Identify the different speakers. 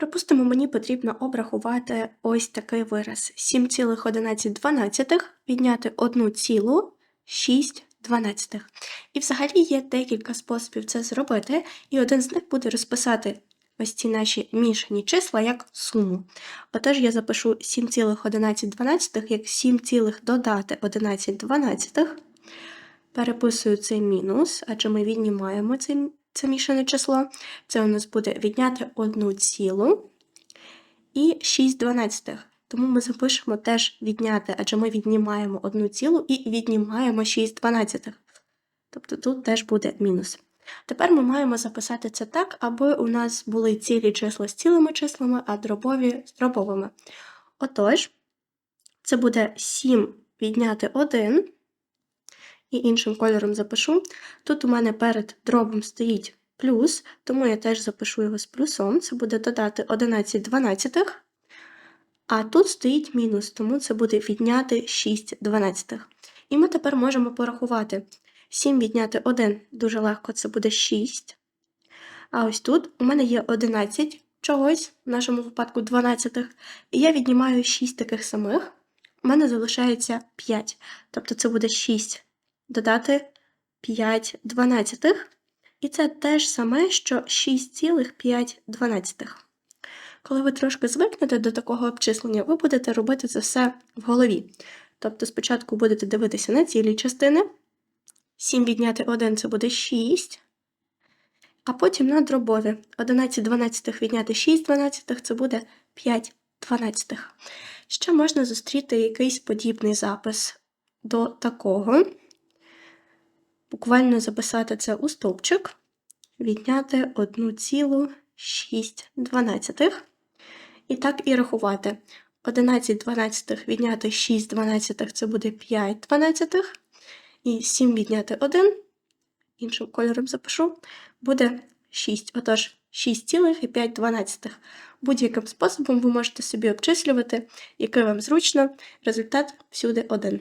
Speaker 1: Припустимо, мені потрібно обрахувати ось такий вираз: 7,11 відняти 1,6. І взагалі є декілька способів це зробити, і один з них буде розписати ось ці наші мішані числа як суму. Отож, я запишу 7,11 як 7, цілих додати 11 дванадцятих. Переписую цей мінус, адже ми віднімаємо це, це мішане число. Це у нас буде відняти 1 цілу і 6 дванадцятих. Тому ми запишемо теж відняти, адже ми віднімаємо 1 цілу і віднімаємо 6 дванадцятих. Тобто тут теж буде мінус. Тепер ми маємо записати це так, аби у нас були цілі числа з цілими числами, а дробові з дробовими. Отож, це буде 7 відняти 1 і іншим кольором запишу. Тут у мене перед дробом стоїть плюс, тому я теж запишу його з плюсом. Це буде додати 11 дванадцятих. А тут стоїть мінус, тому це буде відняти 6 дванадцятих. І ми тепер можемо порахувати. 7 відняти 1 дуже легко, це буде 6. А ось тут у мене є 11 чогось, в нашому випадку 12. І я віднімаю 6 таких самих. У мене залишається 5. Тобто це буде 6 додати 5 дванадцятих. І це те ж саме, що 6,5 дванадцятих. Коли ви трошки звикнете до такого обчислення, ви будете робити це все в голові. Тобто спочатку будете дивитися на цілі частини. 7 відняти 1 це буде 6. А потім на дробові. 11 дванадцятих відняти 6 дванадцятих це буде 5 дванадцятих. Ще можна зустріти якийсь подібний запис до такого буквально записати це у стовпчик, відняти 1,6. І так і рахувати. 11 дванадцятих відняти 6 дванадцятих це буде 5 дванадцятих. І 7 відняти 1, іншим кольором запишу, буде 6. Отож, 6,5 дванадцятих. Будь-яким способом ви можете собі обчислювати, який вам зручно, результат всюди один.